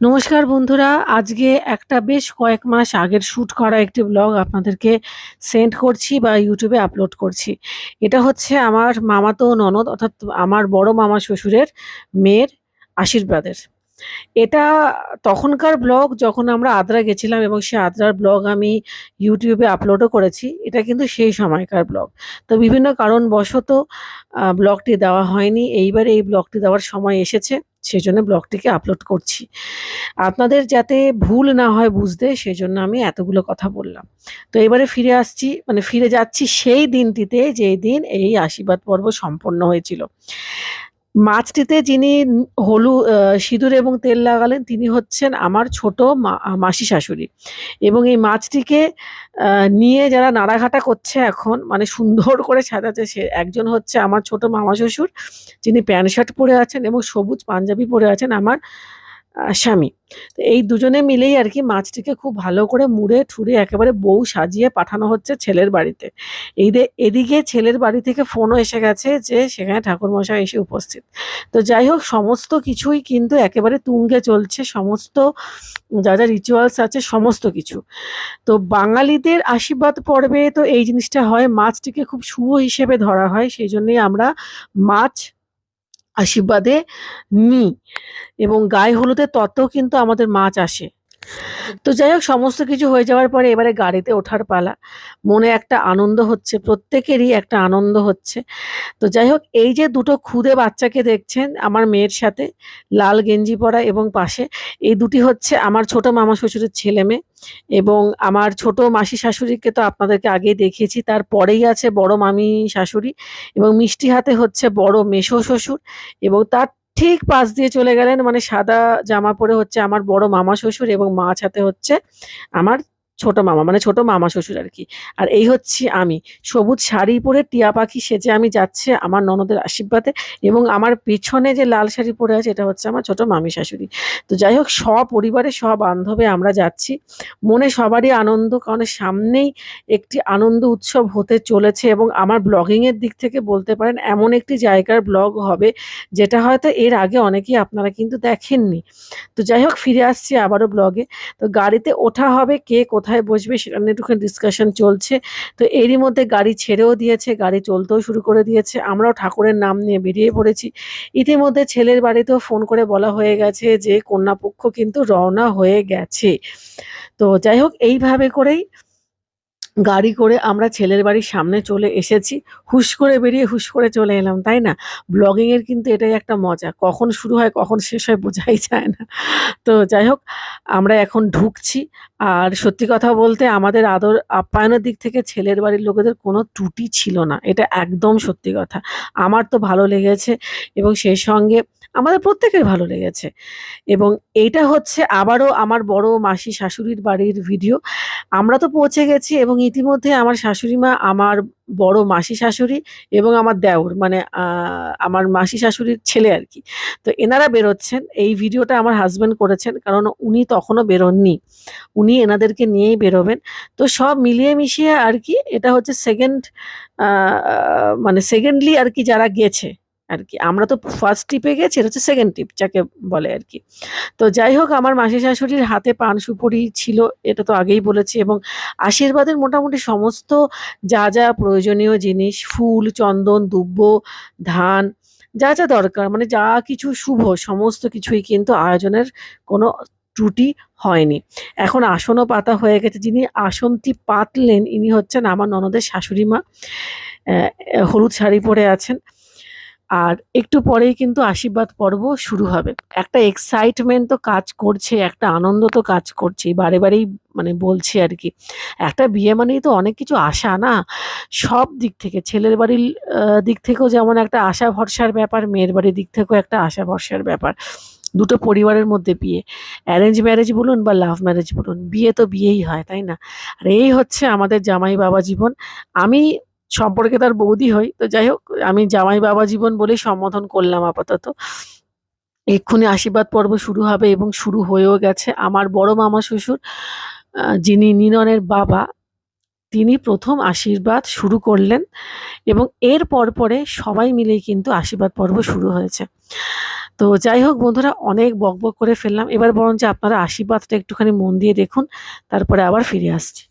নমস্কার বন্ধুরা, আজকে একটা বেশ কয়েক মাস আগের শ্যুট করা একটি ব্লগ আপনাদেরকে সেন্ড করছি বা ইউটিউবে আপলোড করছি। এটা হচ্ছে আমার মামাতো ননদ, অর্থাৎ আমার বড় মামা শ্বশুরের মেয়ের আশীর্বাদের। এটা তখনকার ব্লগ যখন আমরা আদ্রা গেছিলাম এবং সে আদ্রার ব্লগ আমি ইউটিউবে আপলোডও করেছি, এটা কিন্তু সেই সময়কার ব্লগ তো বিভিন্ন কারণবশত ব্লগটি দেওয়া হয়নি। এইবার এই ব্লগটি দেওয়ার সময় এসেছে সেই জন্য ব্লগটিকে আপলোড করছি। আপনাদের যাতে ভুল না হয় বুঝতে, সেজন্য আমি এতগুলো কথা বললাম। তো এবারে ফিরে আসছি মানে ফিরে যাচ্ছি সেই দিনটিতে যেই দিন এই আশীর্বাদ পর্ব সম্পন্ন হয়েছিল। মাছটিতে যিনি হলু সিঁদুর এবং তেল লাগালেন, তিনি হচ্ছেন আমার ছোট মা- মাসি শাশুড়ি। এবং এই মাছটিকে নিয়ে যারা নাড়াঘাটা করছে এখন মানে সুন্দর করে সাজাচ্ছে সে, একজন হচ্ছে আমার ছোট মামা শ্বশুর, যিনি প্যান্ট শার্ট পরে আছেন এবং সবুজ পাঞ্জাবি পরে আছেন, আমার স্বামী। তো এই দুজনে মিলেই আর কি মাছটিকে খুব ভালো করে মুড়ে, ঠুড়ে একেবারে বউ সাজিয়ে পাঠানো হচ্ছে ছেলের বাড়িতে। এইদে এদিকে ছেলের বাড়ি থেকে ফোনও এসে গেছে যে সেখানে ঠাকুরমশাই এসে উপস্থিত। তো যাই হোক, সমস্ত কিছুই কিন্তু একেবারে তুঙ্গে চলছে, সমস্ত যা যা রিচুয়ালস আছে সমস্ত কিছু। তো বাঙালিদের আশীর্বাদ পর্বে তো এই জিনিসটা হয়, মাছটিকে খুব শুভ হিসেবে ধরা হয়, সেই জন্যই আমরা মাছ আশীর্বাদে নিই এবং গায়ে হলুদের তত্ত্বেও কিন্তু আমাদের মাছ আসে। তো যাই হোক, সমস্ত কিছু হয়ে যাওয়ার পরে এবারে গাড়িতে ওঠার পালা। মনে একটা আনন্দ হচ্ছে, প্রত্যেকেরই একটা আনন্দ হচ্ছে। তো যাই হোক, এই যে দুটো খুদে বাচ্চাকে দেখছেন আমার মেয়ের সাথে, লাল গেঞ্জি পরা এবং পাশে, এই দুটি হচ্ছে আমার ছোট মামা শ্বশুরের ছেলে মেয়ে এবং আমার ছোট মাসি শাশুড়িকে তো আপনাদেরকে আগেই দেখিয়েছি, তারপরেই আছে বড় মামি শাশুড়ি এবং মিষ্টি হাতে হচ্ছে বড় মেসো শ্বশুর এবং তার ঠিক পাশ দিয়ে চলে গেলেন মানে সাদা জামা পরে হচ্ছে আমার বড় মামা শ্বশুর এবং মা ছাতে হচ্ছে আমার ছোট মামা মানে ছোট মামা শ্বশুর আর কি আর এই হচ্ছে আমি। সবুজ শাড়ি পরে টিয়া পাখি সেজে আমি যাচ্ছে আমার ননদের আশীর্বাদে এবং আমার পেছনে যে লাল শাড়ি পরে আছে এটা হচ্ছে আমার ছোট মামি শাশুড়ি। তো যাই হোক, সপরিবারে বান্ধবে আমরা যাচ্ছি। মনে সবারই আনন্দ, কারণ সামনেই একটি আনন্দ উৎসব হতে চলেছে এবং আমার ব্লগিংয়ের দিক থেকে বলতে পারেন এমন একটি জায়গার ব্লগ হবে যেটা হয়তো এর আগে অনেকেই আপনারা কিন্তু দেখেননি। তো যাই হোক, ফিরে আসছি আবারও ব্লগে। তো গাড়িতে ওঠা হবে কে কোথায় বসবে সেটা নিয়ে একটুখানি ডিসকাশন চলছে। তো এরই মধ্যে গাড়ি ছেড়েও দিয়েছে, গাড়ি চলতেও শুরু করে দিয়েছে। আমরাও ঠাকুরের নাম নিয়ে বেরিয়ে পড়েছি। ইতিমধ্যে ছেলের বাড়িতেও ফোন করে বলা হয়ে গেছে যে, কন্যাপক্ষ কিন্তু রওনা হয়ে গেছে। তো যাই হোক, এইভাবে করেই গাড়ি করে আমরা ছেলের বাড়ির সামনে চলে এসেছি। হুশ করে বেরিয়ে হুশ করে চলে এলাম, তাই না? ব্লগিংয়ের কিন্তু এটাই একটা মজা। কখন শুরু হয়, কখন শেষ হয় বোঝাই যায় না। তো যাই হোক, আমরা এখন ঢুকছি। আর সত্যি কথা বলতে আমাদের আদর আপ্যায়নের দিক থেকে ছেলের বাড়ির লোকেদের কোনো ত্রুটি ছিল না। এটা একদম সত্যি কথা। আমার তো ভালো লেগেছে এবং সেই সঙ্গে আমাদের প্রত্যেকের ভালো লেগেছে। এবং এইটা হচ্ছে আবারও আমার বড় মাসি শাশুড়ির বাড়ির ভিডিও আমরা তো পৌঁছে গেছি এবং ইতিমধ্যে আমার শাশুড়ি মা, আমার বড় মাসি শাশুড়ি এবং আমার দেওর মানে আমার মাসি শাশুড়ির ছেলে আর কি। তো এনারা বেরোচ্ছেন। এই ভিডিওটা আমার হাজব্যান্ড করেছেন কারণ উনি তখনও বেরোননি। উনি এনাদেরকে নিয়েই বেরোবেন। তো সব মিলিয়ে মিশিয়ে আর কি, এটা হচ্ছে সেকেন্ড মানে সেকেন্ডলি আর কি যারা গেছে আর কি আমরা তো ফার্স্ট ট্রিপে গেছি, এটা হচ্ছে সেকেন্ড ট্রিপ যাকে বলে আর কি তো যাই হোক, আমার মাসি শাশুড়ির হাতে পান সুপুরি ছিল, এটা তো আগেই বলেছি। এবং আশীর্বাদের মোটামুটি সমস্ত যা যা প্রয়োজনীয় জিনিস, ফুল, চন্দন দুব্ব ধান, যা যা দরকার মানে যা কিছু শুভ, সমস্ত কিছুই কিন্তু আয়োজনের কোনো ত্রুটি হয়নি। এখন আসনও পাতা হয়ে গেছে। যিনি আসনটি পাতলেন, ইনি হচ্ছেন আমার ননদের শাশুড়ি মা হলুদ শাড়ি পরে আছেন। আর একটু পরেই কিন্তু আশীর্বাদ পর্ব শুরু হবে। একটা এক্সাইটমেন্ট তো কাজ করছে, একটা আনন্দ তো কাজ করছে বারে বারেই মানে বলছি আর কি। একটা বিয়ে মানেই তো অনেক কিছু আশা না? সব দিক থেকে, ছেলের বাড়ির দিক থেকেও যেমন একটা আশা ভরসার ব্যাপার, মেয়ের বাড়ির দিক থেকেও একটা আশা ভরসার ব্যাপার। দুটো পরিবারের মধ্যে বিয়ে। অ্যারেঞ্জ ম্যারেজ বলুন বা লাভ ম্যারেজ বলুন, বিয়ে তো বিয়েই হয়, তাই না? আর এই হচ্ছে আমাদের জামাই বাবা জীবন। আমি সম্পর্কে তার বৌদি হই। তো যাই হোক, আমি জামাই বাবা জীবন বলেই সম্বোধন করলাম আপাতত। এক্ষুনি আশীর্বাদ পর্ব শুরু হবে এবং শুরু হয়েও গেছে। আমার বড় মামা শ্বশুর যিনি নিননের বাবা, তিনি প্রথম আশীর্বাদ শুরু করলেন এবং এর পর পরে সবাই মিলেই কিন্তু আশীর্বাদ পর্ব শুরু হয়েছে। তো যাই হোক বন্ধুরা, অনেক বকবক করে ফেললাম। এবার বরঞ্চ আপনারা আশীর্বাদটা একটুখানি মন দিয়ে দেখুন, তারপরে আবার ফিরে আসছি।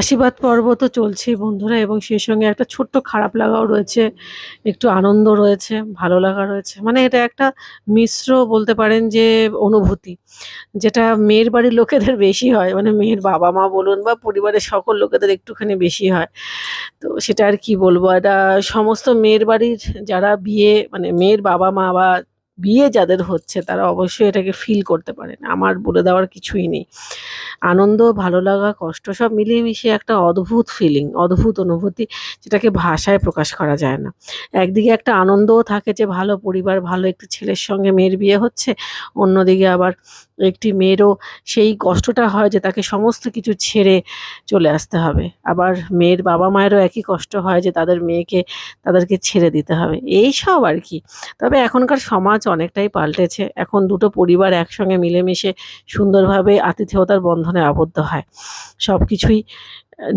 আশীর্বাদ পর্ব তো চলছেই বন্ধুরা, এবং সেই সঙ্গে একটা ছোট্ট খারাপ লাগাও রয়েছে, একটু আনন্দ রয়েছে, ভালো লাগা রয়েছে। মানে এটা একটা মিশ্র বলতে পারেন যে অনুভূতি, যেটা মেয়ের বাড়ির লোকেদের বেশি হয় মানে মেয়ের বাবা মা বলুন বা পরিবারের সকল লোকেদের একটুখানি বেশি হয়। তো সেটা আর কি বলব, এটা সমস্ত মেয়ের বাড়ির যারা বিয়ে মানে মেয়ের বাবা মা বা বিয়ে যাদের হচ্ছে, তারা অবশ্যই এটাকে ফিল করতে পারেন। আমার বলে দেওয়ার কিছুই নেই। আনন্দ, ভালো লাগা, কষ্ট সব মিলিয়ে একটা অদ্ভুত ফিলিং অদ্ভুত অনুভূতি যেটাকে ভাষায় প্রকাশ করা যায় না। একদিকে একটা আনন্দও থাকে যে ভালো পরিবার, ভালো একটি ছেলের সঙ্গে মেয়ের বিয়ে হচ্ছে, অন্যদিকে আবার একটি মেয়েরও সেই কষ্টটা হয় যে তাকে সমস্ত কিছু ছেড়ে চলে আসতে হবে। আবার মেয়ের বাবা মায়েরও একই কষ্ট হয় যে তাদের মেয়েকে, তাদেরকে ছেড়ে দিতে হবে। এই সব আর কি। তবে এখনকার সমাজ অনেকটাই পাল্টেছে। এখন দুটো পরিবার একসঙ্গে মিলেমিশে সুন্দরভাবে আতিথেয়তার বন্ধনে আবদ্ধ হয়। সব কিছুই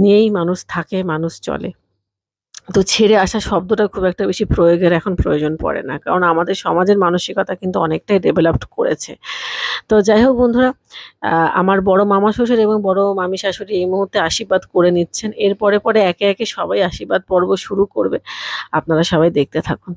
নিয়েই মানুষ থাকে, মানুষ চলে। তো ছেড়ে আসা শব্দটা খুব একটা বেশি প্রয়োগের এখন প্রয়োজন পড়ে না। কারণ আমাদের সমাজের মানসিকতা কিন্তু অনেকটাই ডেভেলপড করেছে। তো যাই হোক বন্ধুরা আমার বড় মামা শ্বশুর এবং বড় মামি শাশুড়ি এই মুহূর্তে আশীর্বাদ করে নিচ্ছেন। এরপরে পরে একে একে সবাই আশীর্বাদ পর্ব শুরু করবে। আপনারা সবাই দেখতে থাকুন।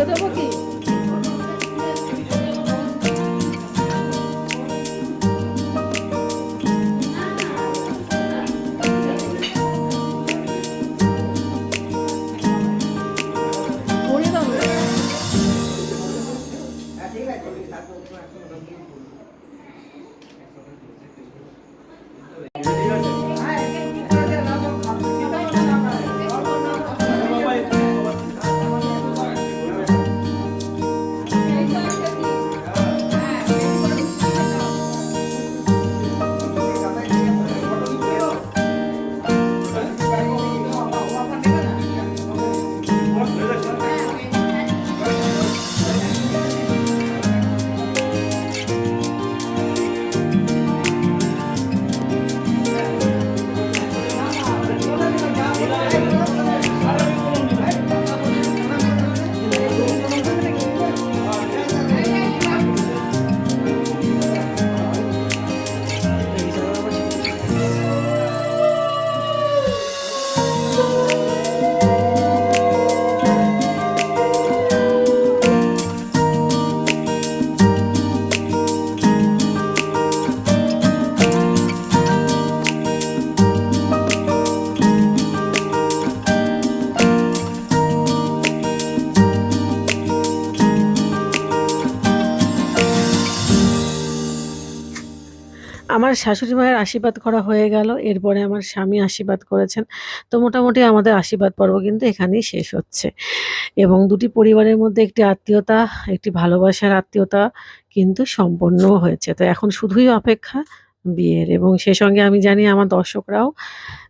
cadê o pouquinho? আমার শাশুড়ি মায়ের আশীর্বাদ করা হয়ে গেল, এরপরে আমার স্বামী আশীর্বাদ করেছেন। তো মোটামুটি আমাদের আশীর্বাদ পর্ব কিন্তু এখানেই শেষ হচ্ছে। এবং দুটি পরিবারের মধ্যে একটি আত্মীয়তা, একটি ভালোবাসার আত্মীয়তা কিন্তু সম্পন্ন হয়েছে। তো এখন শুধুই অপেক্ষা বিয়ের। এবং সে সঙ্গে আমি জানি আমার দর্শকরাও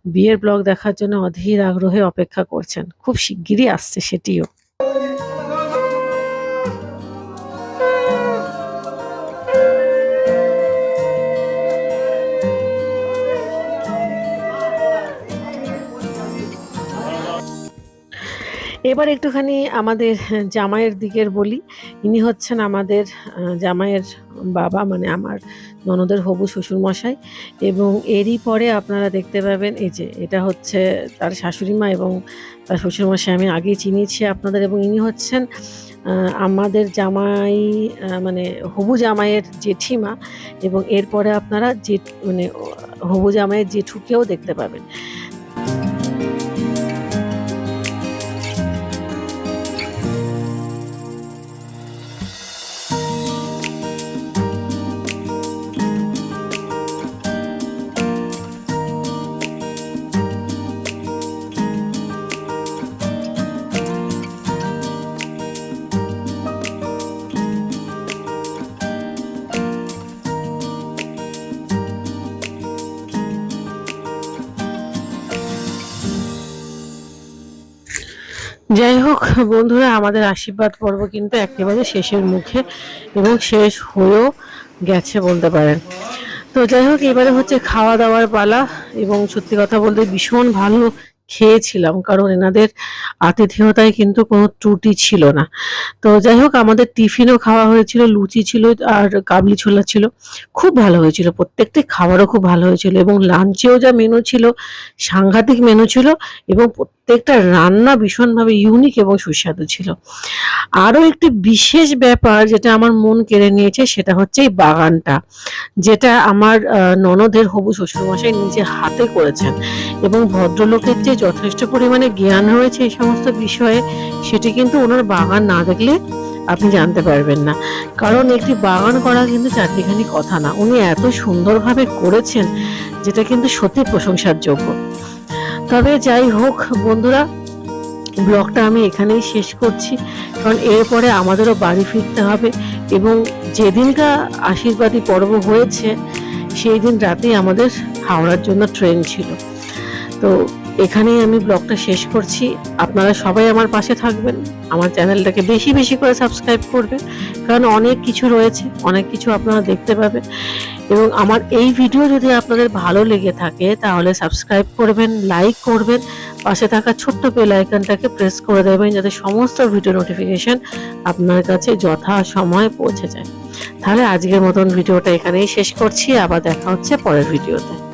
বিয়ের ব্লগ দেখার জন্য অধীর আগ্রহে অপেক্ষা করছেন। খুব শিগগিরই আসছে সেটিও। এবার একটুখানি আমাদের জামাইয়ের দিকের বলি। ইনি হচ্ছেন আমাদের জামাইয়ের বাবা মানে আমার ননদের হবু শ্বশুরমশাই। এবং এরই পরে আপনারা দেখতে পাবেন, এই যে এটা হচ্ছে তার শাশুড়ি মা এবং তার শ্বশুরমশাই, আমি আগেই চিনিয়েছি আপনাদের। এবং ইনি হচ্ছেন আমাদের জামাই মানে হবু জামাইয়ের জেঠিমা। এবং এরপরে আপনারা জেঠ মানে হবু জামাইয়ের জেঠুকেও দেখতে পাবেন। হোক, বন্ধুরা, আমাদের আশীর্বাদ পর্ব কিন্তু একেবারে শেষের মুখে এবং শেষ হয়েও গেছে বলতে পারেন। তো যাই হোক, এবারে হচ্ছে খাওয়া দাওয়ার পালা এবং সত্যি কথা বলতে ভীষণ ভালো খেয়েছিলাম, কারণ এনাদের আতিথেয়তায় কিন্তু কোনো ত্রুটি ছিল না। তো যাই হোক, আমাদের টিফিনও খাওয়া হয়েছিল, লুচি ছিল আর কাবলি ছোলা ছিল। খুব ভালো হয়েছিল, প্রত্যেকটি খাবারও খুব ভালো হয়েছিল এবং লাঞ্চেও যা মেনু ছিল, সাংঘাতিক মেনু ছিল এবং প্রত্যেকটা রান্না ভীষণভাবে ইউনিক এবং সুস্বাদু ছিল। আরও একটি বিশেষ ব্যাপার যেটা আমার মন কেড়ে নিয়েছে সেটা হচ্ছে এই বাগানটা, যেটা আমার ননদের হবু শ্বশুরমশাই নিজে হাতে করেছেন এবং ভদ্রলোকের যে যথেষ্ট পরিমাণে জ্ঞান রয়েছে এই সমস্ত বিষয়ে, সেটি কিন্তু ওনার বাগান না দেখলে আপনি জানতে পারবেন না। কারণ একটি বাগান করা কিন্তু চারটিখানি কথা না। উনি এত সুন্দরভাবে করেছেন, যেটা কিন্তু সত্যি প্রশংসার যোগ্য। তবে যাই হোক, বন্ধুরা, ব্লগটা আমি এখানেই শেষ করছি। কারণ এরপরে আমাদেরও বাড়ি ফিরতে হবে এবং যেদিনটা আশীর্বাদী পর্ব হয়েছে, সেই দিন রাতেই আমাদের হাওড়ার জন্য ট্রেন ছিল। তো এখানেই আমি ব্লগটা শেষ করছি। আপনারা সবাই আমার পাশে থাকবেন। আমার চ্যানেলটাকে বেশি বেশি করে সাবস্ক্রাইব করবেন। কারণ অনেক কিছু রয়েছে, অনেক কিছু আপনারা দেখতে পাবেন। এবং আমার এই ভিডিও যদি আপনাদের ভালো লেগে থাকে, তাহলে সাবস্ক্রাইব করবেন, লাইক করবেন, পাশে থাকা ছোট্ট বেল আইকনটাকে প্রেস করে দেবেন, যাতে সমস্ত ভিডিও নোটিফিকেশন আপনার কাছে যথা সময়ে পৌঁছে যায়। তাহলে আজকের মতন ভিডিওটা এখানেই শেষ করছি। আবার দেখা হচ্ছে পরের ভিডিওতে।